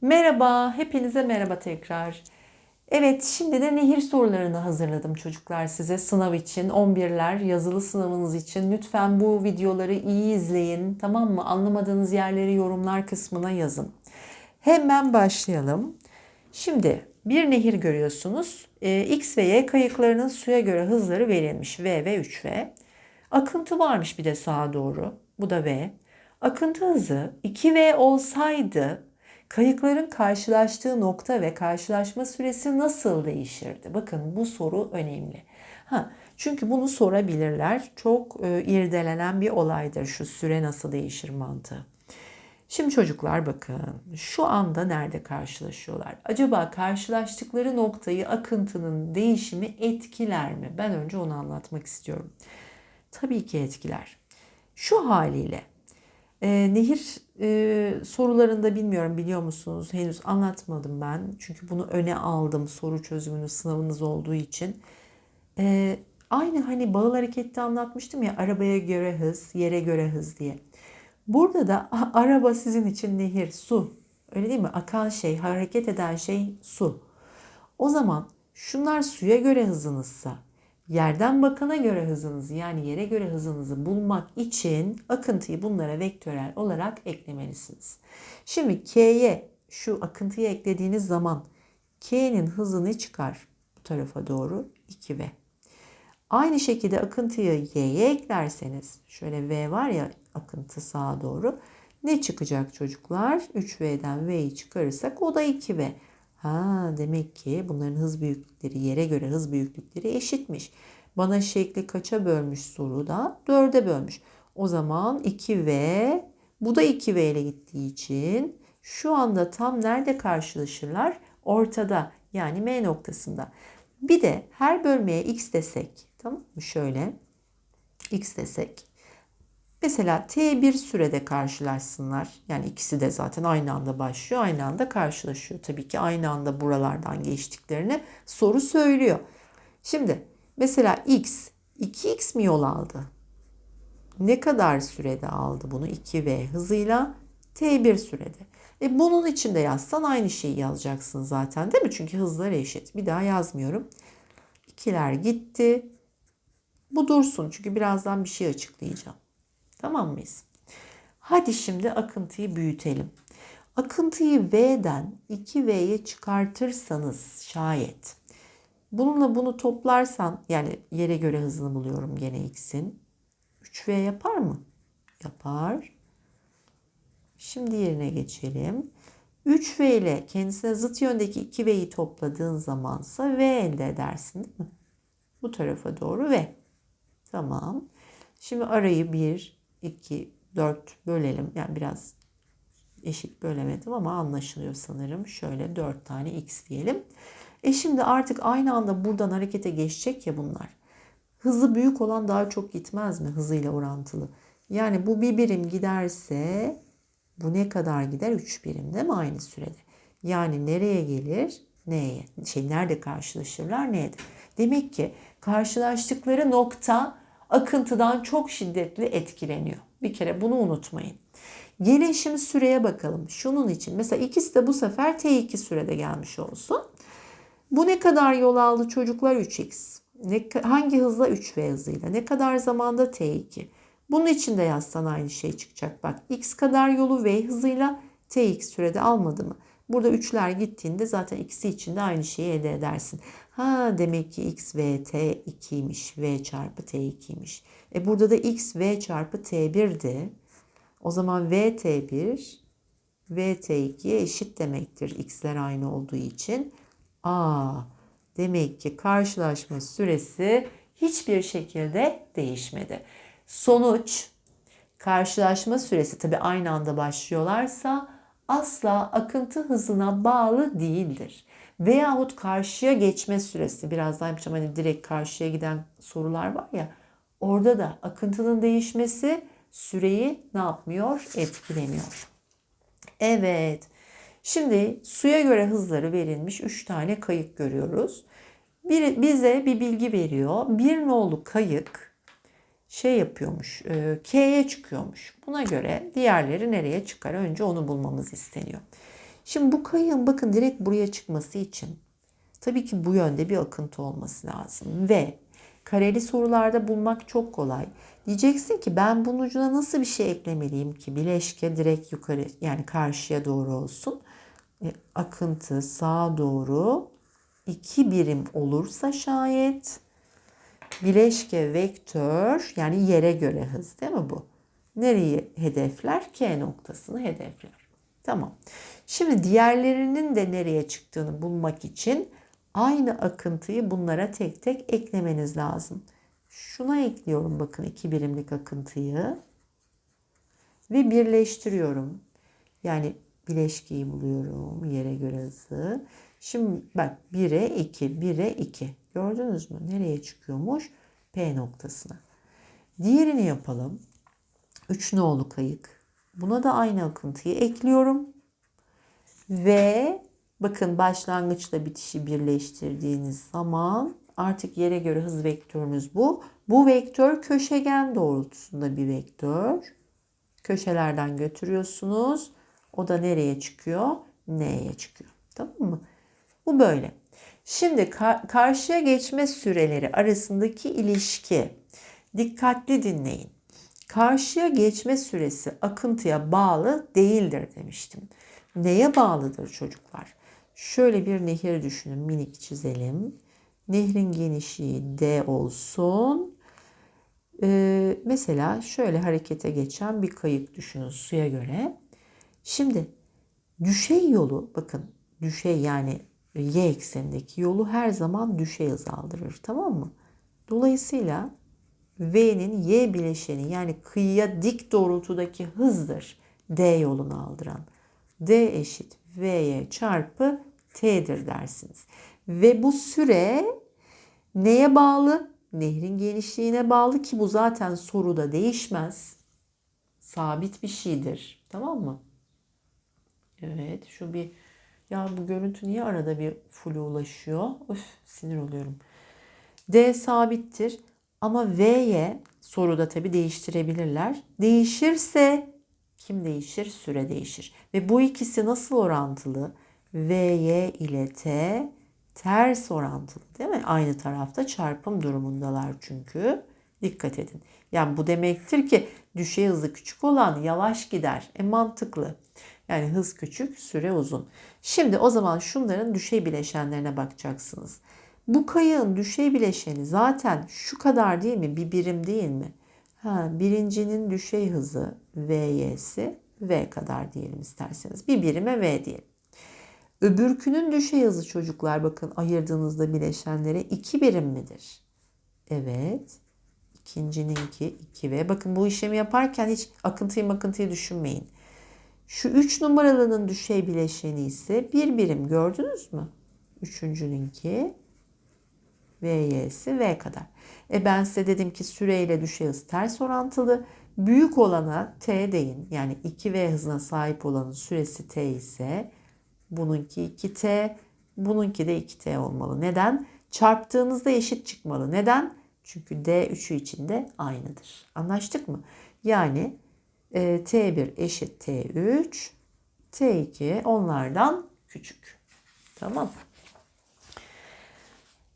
Merhaba, hepinize merhaba tekrar. Evet, şimdi de nehir sorularını hazırladım çocuklar size sınav için. 11'ler yazılı sınavınız için. Lütfen bu videoları iyi izleyin. Tamam mı? Anlamadığınız yerleri yorumlar kısmına yazın. Hemen başlayalım. Şimdi bir nehir görüyorsunuz. Ee, X ve Y kayıklarının suya göre hızları verilmiş. V ve 3V. Akıntı varmış bir de sağa doğru. Bu da V. Akıntı hızı 2V olsaydı kayıkların karşılaştığı nokta ve karşılaşma süresi nasıl değişirdi? Bakın bu soru önemli. Ha, çünkü bunu sorabilirler. Çok e, irdelenen bir olaydır şu süre nasıl değişir mantığı. Şimdi çocuklar bakın şu anda nerede karşılaşıyorlar? Acaba karşılaştıkları noktayı akıntının değişimi etkiler mi? Ben önce onu anlatmak istiyorum. Tabii ki etkiler. Şu haliyle e, nehir e, sorularında bilmiyorum biliyor musunuz henüz anlatmadım ben. Çünkü bunu öne aldım soru çözümünü sınavınız olduğu için. E, aynı hani bağıl harekette anlatmıştım ya arabaya göre hız, yere göre hız diye. Burada da araba sizin için nehir, su. Öyle değil mi? Akan şey, hareket eden şey su. O zaman şunlar suya göre hızınızsa, yerden bakana göre hızınızı yani yere göre hızınızı bulmak için akıntıyı bunlara vektörel olarak eklemelisiniz. Şimdi K'ye şu akıntıyı eklediğiniz zaman K'nin hızı ne çıkar? Bu tarafa doğru 2V. Aynı şekilde akıntıyı Y'ye eklerseniz şöyle V var ya akıntı sağa doğru ne çıkacak çocuklar? 3V'den V'yi çıkarırsak o da 2V. Ha demek ki bunların hız büyüklükleri yere göre hız büyüklükleri eşitmiş. Bana şekli kaça bölmüş soruda? 4'e bölmüş. O zaman 2V bu da 2V ile gittiği için şu anda tam nerede karşılaşırlar? Ortada yani M noktasında. Bir de her bölmeye x desek tamam mı? Şöyle x desek. Mesela T1 sürede karşılaşsınlar. Yani ikisi de zaten aynı anda başlıyor, aynı anda karşılaşıyor. Tabii ki aynı anda buralardan geçtiklerini soru söylüyor. Şimdi mesela X 2X mi yol aldı? Ne kadar sürede aldı bunu 2V hızıyla? T1 sürede. E bunun içinde yazsan aynı şeyi yazacaksın zaten değil mi? Çünkü hızlar eşit. Bir daha yazmıyorum. İkiler gitti. Bu dursun çünkü birazdan bir şey açıklayacağım. Tamam mıyız? Hadi şimdi akıntıyı büyütelim. Akıntıyı V'den 2V'ye çıkartırsanız şayet bununla bunu toplarsan yani yere göre hızını buluyorum gene X'in. 3V yapar mı? Yapar. Şimdi yerine geçelim. 3V ile kendisine zıt yöndeki 2V'yi topladığın zamansa V elde edersin değil mi? Bu tarafa doğru V. Tamam. Şimdi arayı 1, 2, 4 bölelim. Yani biraz eşit bölemedim ama anlaşılıyor sanırım. Şöyle 4 tane x diyelim. E şimdi artık aynı anda buradan harekete geçecek ya bunlar. Hızı büyük olan daha çok gitmez mi hızıyla orantılı? Yani bu bir birim giderse bu ne kadar gider? 3 birim değil mi aynı sürede? Yani nereye gelir? Neye? Şey nerede karşılaşırlar? Neydi? Demek ki karşılaştıkları nokta akıntıdan çok şiddetli etkileniyor. Bir kere bunu unutmayın. Gelin şimdi süreye bakalım. Şunun için mesela ikisi de bu sefer T2 sürede gelmiş olsun. Bu ne kadar yol aldı çocuklar 3x. Ne, hangi hızla 3v hızıyla? Ne kadar zamanda T2? Bunun için de yazsan aynı şey çıkacak. Bak x kadar yolu v hızıyla tx sürede almadı mı? Burada 3'ler gittiğinde zaten ikisi için de aynı şeyi elde edersin. Ha demek ki x v t 2'ymiş. v çarpı t 2'ymiş. E burada da x v çarpı t1'di. O zaman v t1 v t2'ye eşit demektir. x'ler aynı olduğu için. Aa demek ki karşılaşma süresi hiçbir şekilde değişmedi. Sonuç karşılaşma süresi tabi aynı anda başlıyorlarsa asla akıntı hızına bağlı değildir. Veyahut karşıya geçme süresi birazdan yapacağım hani direkt karşıya giden sorular var ya orada da akıntının değişmesi süreyi ne yapmıyor? Etkilemiyor. Evet. Şimdi suya göre hızları verilmiş 3 tane kayık görüyoruz. Bir, bize bir bilgi veriyor. Bir nolu kayık şey yapıyormuş, e, K'ye çıkıyormuş. Buna göre diğerleri nereye çıkar? Önce onu bulmamız isteniyor. Şimdi bu kayığın bakın direkt buraya çıkması için tabii ki bu yönde bir akıntı olması lazım ve kareli sorularda bulmak çok kolay. Diyeceksin ki ben bunun ucuna nasıl bir şey eklemeliyim ki bileşke direkt yukarı yani karşıya doğru olsun. E, akıntı sağa doğru iki birim olursa şayet bileşke vektör yani yere göre hız değil mi bu? Nereyi hedefler? K noktasını hedefler. Tamam. Şimdi diğerlerinin de nereye çıktığını bulmak için aynı akıntıyı bunlara tek tek eklemeniz lazım. Şuna ekliyorum bakın iki birimlik akıntıyı ve birleştiriyorum. Yani bileşkeyi buluyorum yere göre hızı. Şimdi bak 1'e 2, 1'e 2. Gördünüz mü? Nereye çıkıyormuş? P noktasına. Diğerini yapalım. 3 nolu kayık. Buna da aynı akıntıyı ekliyorum. Ve bakın başlangıçla bitişi birleştirdiğiniz zaman artık yere göre hız vektörünüz bu. Bu vektör köşegen doğrultusunda bir vektör. Köşelerden götürüyorsunuz. O da nereye çıkıyor? N'ye çıkıyor. Tamam mı? Bu böyle. Şimdi kar- karşıya geçme süreleri arasındaki ilişki. Dikkatli dinleyin. Karşıya geçme süresi akıntıya bağlı değildir demiştim. Neye bağlıdır çocuklar? Şöyle bir nehir düşünün, minik çizelim. Nehrin genişliği D olsun. Ee, mesela şöyle harekete geçen bir kayık düşünün suya göre. Şimdi düşey yolu bakın düşey yani y eksenindeki yolu her zaman düşey hız aldırır tamam mı? Dolayısıyla V'nin y bileşeni yani kıyıya dik doğrultudaki hızdır D yolunu aldıran. D eşit V'ye çarpı T'dir dersiniz. Ve bu süre neye bağlı? Nehrin genişliğine bağlı ki bu zaten soruda değişmez. Sabit bir şeydir. Tamam mı? Evet şu bir ya bu görüntü niye arada bir flu ulaşıyor? Üf sinir oluyorum. D sabittir ama V'ye soruda tabi değiştirebilirler. Değişirse kim değişir? Süre değişir. Ve bu ikisi nasıl orantılı? Vy ile T ters orantılı değil mi? Aynı tarafta çarpım durumundalar çünkü. Dikkat edin. Yani bu demektir ki düşey hızı küçük olan yavaş gider. E mantıklı. Yani hız küçük, süre uzun. Şimdi o zaman şunların düşey bileşenlerine bakacaksınız. Bu kayığın düşey bileşeni zaten şu kadar değil mi? Bir birim değil mi? Ha, birincinin düşey hızı V'y'si V kadar diyelim isterseniz. Bir birime V diyelim. Öbürkünün düşey hızı çocuklar bakın ayırdığınızda bileşenlere 2 birim midir? Evet. İkincininki 2V. Bakın bu işlemi yaparken hiç akıntıyı makıntıyı düşünmeyin. Şu 3 numaralının düşey bileşeni ise bir birim gördünüz mü? Üçüncününki V'y'si V kadar. E ben size dedim ki süreyle düşey hız ters orantılı. Büyük olana T deyin. Yani 2V hızına sahip olanın süresi T ise bununki 2T, bununki de 2T olmalı. Neden? Çarptığınızda eşit çıkmalı. Neden? Çünkü D üçü içinde aynıdır. Anlaştık mı? Yani e, T1 eşit T3, T2 onlardan küçük. Tamam.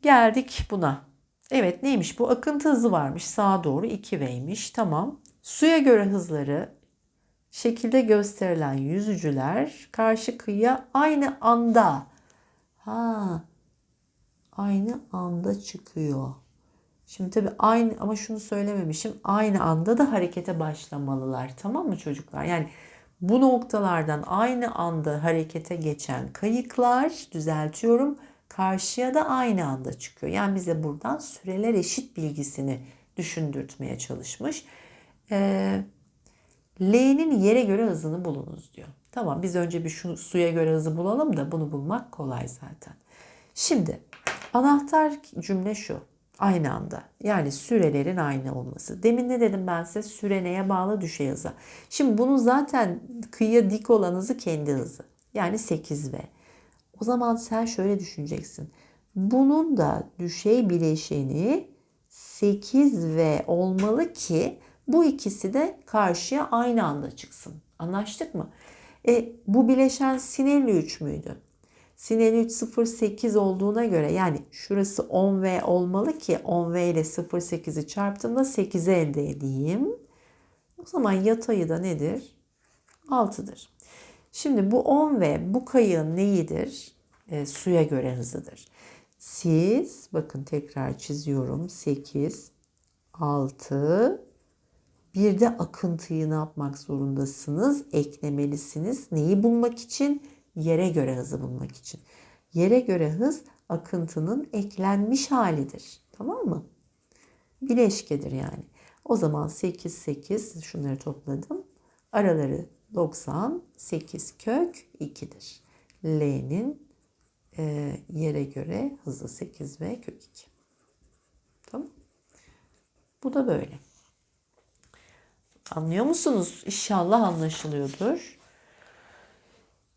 Geldik buna. Evet neymiş bu? Akıntı hızı varmış. Sağa doğru 2V'ymiş. Tamam. Suya göre hızları şekilde gösterilen yüzücüler karşı kıyıya aynı anda ha aynı anda çıkıyor. Şimdi tabii aynı ama şunu söylememişim. Aynı anda da harekete başlamalılar. Tamam mı çocuklar? Yani bu noktalardan aynı anda harekete geçen kayıklar düzeltiyorum karşıya da aynı anda çıkıyor. Yani bize buradan süreler eşit bilgisini düşündürtmeye çalışmış. Ee, L'nin yere göre hızını bulunuz diyor. Tamam biz önce bir şu suya göre hızı bulalım da bunu bulmak kolay zaten. Şimdi anahtar cümle şu. Aynı anda. Yani sürelerin aynı olması. Demin ne dedim ben size? Süre neye bağlı? Düşey hıza. Şimdi bunun zaten kıyıya dik olan hızı kendi hızı. Yani 8V. O zaman sen şöyle düşüneceksin. Bunun da düşey bileşeni 8V olmalı ki bu ikisi de karşıya aynı anda çıksın. Anlaştık mı? E bu bileşen sin 53 müydü? Sin 53 0,8 olduğuna göre yani şurası 10V olmalı ki 10V ile 0,8'i çarptığımda 8'i elde edeyim. O zaman yatayı da nedir? 6'dır. Şimdi bu 10V bu kayığın neyidir? E, suya göre hızıdır. Siz bakın tekrar çiziyorum. 8, 6, bir de akıntıyı ne yapmak zorundasınız? Eklemelisiniz. Neyi bulmak için? Yere göre hızı bulmak için. Yere göre hız akıntının eklenmiş halidir. Tamam mı? Bileşkedir yani. O zaman 8, 8 şunları topladım. Araları 90, 8 kök 2'dir. L'nin e, yere göre hızı 8 ve kök 2. Tamam. Bu da böyle. Anlıyor musunuz? İnşallah anlaşılıyordur.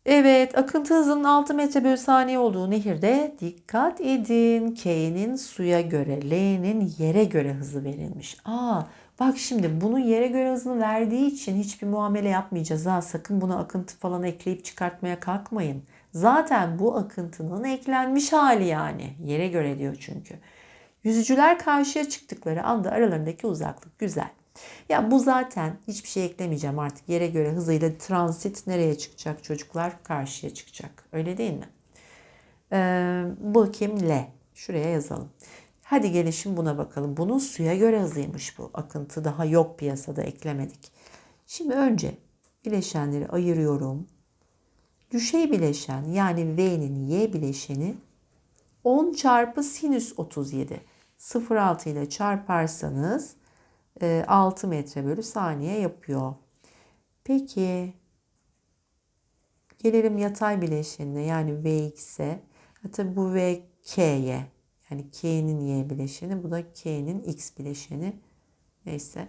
Evet, akıntı hızının 6 metre bölü saniye olduğu nehirde dikkat edin. K'nin suya göre, L'nin yere göre hızı verilmiş. Aa, bak şimdi bunun yere göre hızını verdiği için hiçbir muamele yapmayacağız. Ha, sakın buna akıntı falan ekleyip çıkartmaya kalkmayın. Zaten bu akıntının eklenmiş hali yani. Yere göre diyor çünkü. Yüzücüler karşıya çıktıkları anda aralarındaki uzaklık güzel. Ya bu zaten hiçbir şey eklemeyeceğim artık. Yere göre hızıyla transit nereye çıkacak çocuklar? Karşıya çıkacak. Öyle değil mi? Ee, bu kim? L. Şuraya yazalım. Hadi gelişim buna bakalım. Bunun suya göre hızıymış bu. Akıntı daha yok piyasada eklemedik. Şimdi önce bileşenleri ayırıyorum. Düşey bileşen yani V'nin Y bileşeni 10 çarpı sinüs 37. 0,6 ile çarparsanız 6 metre bölü saniye yapıyor. Peki gelelim yatay bileşenine yani Vx'e. Tabi bu V K'ye yani K'nin Y bileşeni bu da K'nin X bileşeni. Neyse.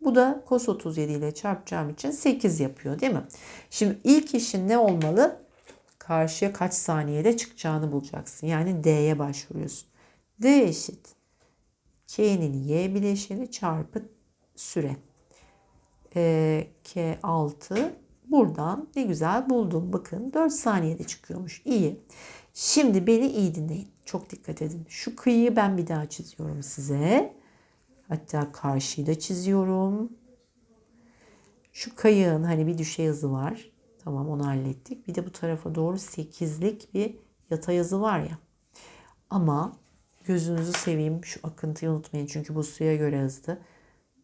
Bu da cos 37 ile çarpacağım için 8 yapıyor değil mi? Şimdi ilk işin ne olmalı? Karşıya kaç saniyede çıkacağını bulacaksın. Yani D'ye başvuruyorsun. D eşit. K'nin Y bileşeni çarpı süre. Ee, K6 buradan ne güzel buldum. Bakın 4 saniyede çıkıyormuş. İyi. Şimdi beni iyi dinleyin. Çok dikkat edin. Şu kıyıyı ben bir daha çiziyorum size. Hatta karşıyı da çiziyorum. Şu kayığın hani bir düşey hızı var. Tamam onu hallettik. Bir de bu tarafa doğru 8'lik bir yatay hızı var ya. Ama gözünüzü seveyim şu akıntıyı unutmayın. Çünkü bu suya göre hızlı.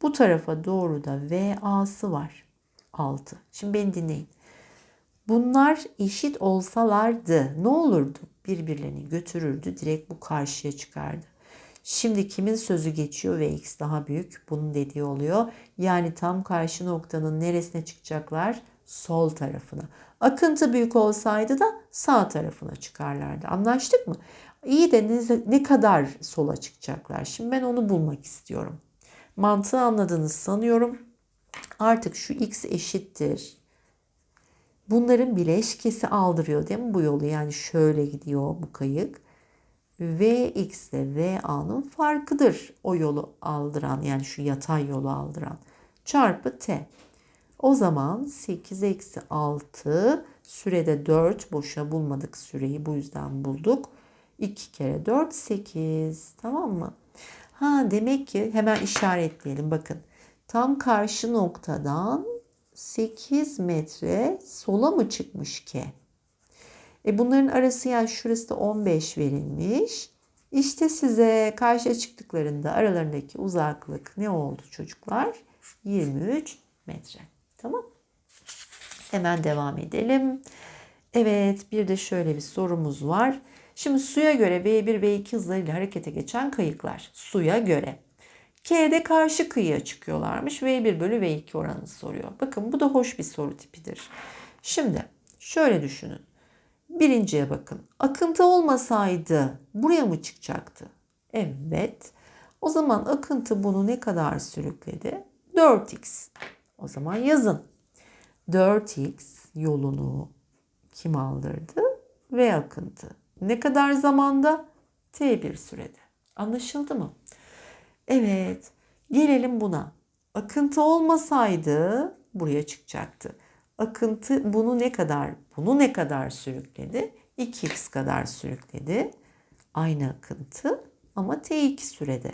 Bu tarafa doğru da VA'sı var. 6. Şimdi beni dinleyin. Bunlar eşit olsalardı ne olurdu? Birbirlerini götürürdü. Direkt bu karşıya çıkardı. Şimdi kimin sözü geçiyor ve x daha büyük? Bunun dediği oluyor. Yani tam karşı noktanın neresine çıkacaklar? Sol tarafına. Akıntı büyük olsaydı da sağ tarafına çıkarlardı. Anlaştık mı? İyi de ne, ne kadar sola çıkacaklar? Şimdi ben onu bulmak istiyorum. Mantığı anladınız sanıyorum. Artık şu x eşittir. Bunların bileşkesi aldırıyor değil mi bu yolu? Yani şöyle gidiyor bu kayık. Vx ile VA'nın farkıdır o yolu aldıran yani şu yatay yolu aldıran çarpı t. O zaman 8 eksi 6 sürede 4 boşa bulmadık süreyi bu yüzden bulduk. 2 kere 4 8 tamam mı? Ha demek ki hemen işaretleyelim bakın. Tam karşı noktadan 8 metre sola mı çıkmış ki? E bunların arası yani şurası da 15 verilmiş. İşte size karşıya çıktıklarında aralarındaki uzaklık ne oldu çocuklar? 23 metre. Tamam. Hemen devam edelim. Evet bir de şöyle bir sorumuz var. Şimdi suya göre V1 V2 hızlarıyla harekete geçen kayıklar. Suya göre. K'de karşı kıyıya çıkıyorlarmış. V1 bölü V2 oranını soruyor. Bakın bu da hoş bir soru tipidir. Şimdi şöyle düşünün. Birinciye bakın. Akıntı olmasaydı buraya mı çıkacaktı? Evet. O zaman akıntı bunu ne kadar sürükledi? 4x. O zaman yazın. 4x yolunu kim aldırdı? V akıntı. Ne kadar zamanda? T1 sürede. Anlaşıldı mı? Evet. Gelelim buna. Akıntı olmasaydı buraya çıkacaktı. akıntı bunu ne kadar bunu ne kadar sürükledi? 2x kadar sürükledi. Aynı akıntı ama t2 sürede.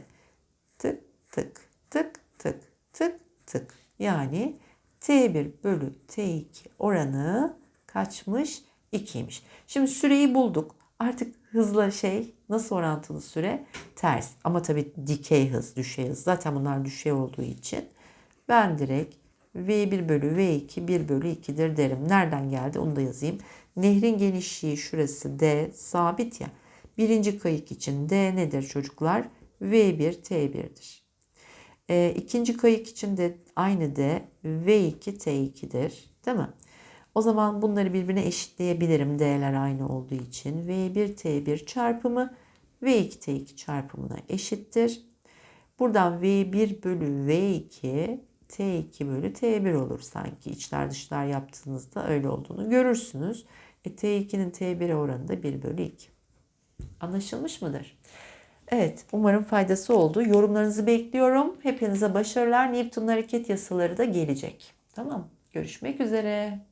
Tık tık tık tık tık tık. Yani t1 bölü t2 oranı kaçmış? 2'ymiş. Şimdi süreyi bulduk. Artık hızla şey nasıl orantılı süre? Ters. Ama tabii dikey hız, düşey hız. Zaten bunlar düşey olduğu için ben direkt V1 bölü V2 1 bölü 2'dir derim. Nereden geldi onu da yazayım. Nehrin genişliği şurası D sabit ya. Birinci kayık için D nedir çocuklar? V1 T1'dir. E, ikinci kayık için de aynı D V2 T2'dir. Değil mi? O zaman bunları birbirine eşitleyebilirim D'ler aynı olduğu için. V1 T1 çarpımı V2 T2 çarpımına eşittir. Buradan V1 bölü V2 T2 bölü T1 olur sanki. İçler dışlar yaptığınızda öyle olduğunu görürsünüz. E, T2'nin T1'e oranı da 1 bölü 2. Anlaşılmış mıdır? Evet, umarım faydası oldu. Yorumlarınızı bekliyorum. Hepinize başarılar. Newton'un hareket yasaları da gelecek. Tamam. Görüşmek üzere.